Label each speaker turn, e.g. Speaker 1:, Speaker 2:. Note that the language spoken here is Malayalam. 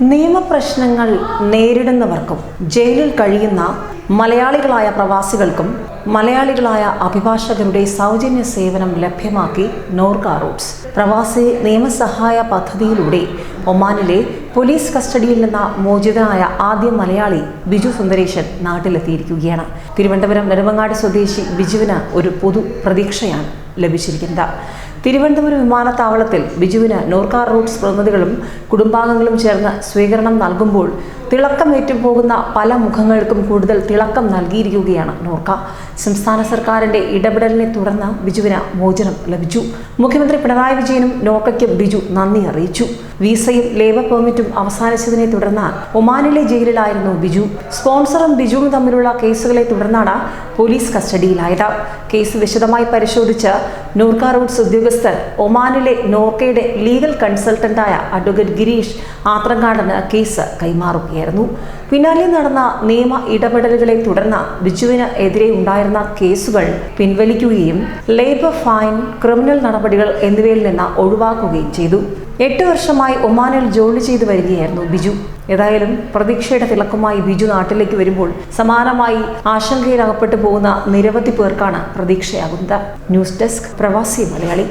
Speaker 1: നിയമപ്രശ്നങ്ങൾ നേരിടുന്നവർക്കും ജയിലിൽ കഴിയുന്ന മലയാളികളായ പ്രവാസികൾക്കും മലയാളികളായ അഭിഭാഷകരുടെ സൗജന്യ സേവനം ലഭ്യമാക്കി നോർക്ക റൂട്ട്സ്. പ്രവാസി നിയമസഹായ പദ്ധതിയിലൂടെ ഒമാനിലെ പോലീസ് കസ്റ്റഡിയിൽ നിന്ന് മോചിതനായ ആദ്യ മലയാളി ബിജു സുന്ദരേശൻ നാട്ടിലെത്തിയിരിക്കുകയാണ്. തിരുവനന്തപുരം നെടുമങ്ങാട് സ്വദേശി ബിജുവിന് ഒരു പൊതു പ്രതീക്ഷയാണ് ലഭിച്ചിരിക്കുന്നത്. തിരുവനന്തപുരം വിമാനത്താവളത്തിൽ ബിജുവിന് നോർക്കാർ റൂട്ട്സ് പ്രതിനിധികളും കുടുംബാംഗങ്ങളും ചേർന്ന് സ്വീകരണം നൽകുമ്പോൾ തിളക്കമേറ്റു പോകുന്ന പല മുഖങ്ങൾക്കും കൂടുതൽ തിളക്കം നൽകിയിരിക്കുകയാണ് നോർക്ക. സംസ്ഥാന സർക്കാരിന്റെ ഇടപെടലിനെ തുടർന്ന് ബിജുവിന് മോചനം ലഭിച്ചു. മുഖ്യമന്ത്രി പിണറായി വിജയനും നോർക്കയ്ക്ക് ബിജു നന്ദി അറിയിച്ചു. വിസയും ലേബർ പെർമിറ്റും അവസാനിച്ചതിനെ തുടർന്ന് ഒമാനിലെ ജയിലിലായിരുന്നു ബിജു. സ്പോൺസറും ബിജുവും തമ്മിലുള്ള കേസുകളെ തുടർന്നാണ് പോലീസ് കസ്റ്റഡിയിലായത്. കേസ് വിശദമായി പരിശോധിച്ച് നോർക്ക റൂട്ട്സ് ഉദ്യോഗസ്ഥർ ഒമാനിലെ നോർക്കയുടെ ലീഗൽ കൺസൾട്ടന്റായ അഡ്വക്കേറ്റ് ഗിരീഷ് ആത്രങ്കാടന് കേസ് കൈമാറുകയായിരുന്നു പിന്നാലെ നടന്ന നിയമ ഇടപെടലുകളെ തുടർന്ന് ബിജുവിന് എതിരെ ഉണ്ടായിരുന്ന കേസുകൾ പിൻവലിക്കുകയും ലേബർ ഫൈൻ ക്രിമിനൽ നടപടികൾ എന്നിവയിൽ നിന്ന് ഒഴിവാക്കുകയും ചെയ്തു. എട്ട് വർഷമായി ഒമാനിൽ ജോലി ചെയ്തു വരികയായിരുന്നു ബിജു. ഏതായാലും പ്രതീക്ഷയുടെ തിളക്കമായി ബിജു നാട്ടിലേക്ക് വരുമ്പോൾ സമാനമായി ആശങ്കയിൽ അകപ്പെട്ടു പോകുന്ന നിരവധി പേർക്കാണ് പ്രതീക്ഷയാകുന്നത്. ന്യൂസ് ഡെസ്ക് പ്രവാസി മലയാളി.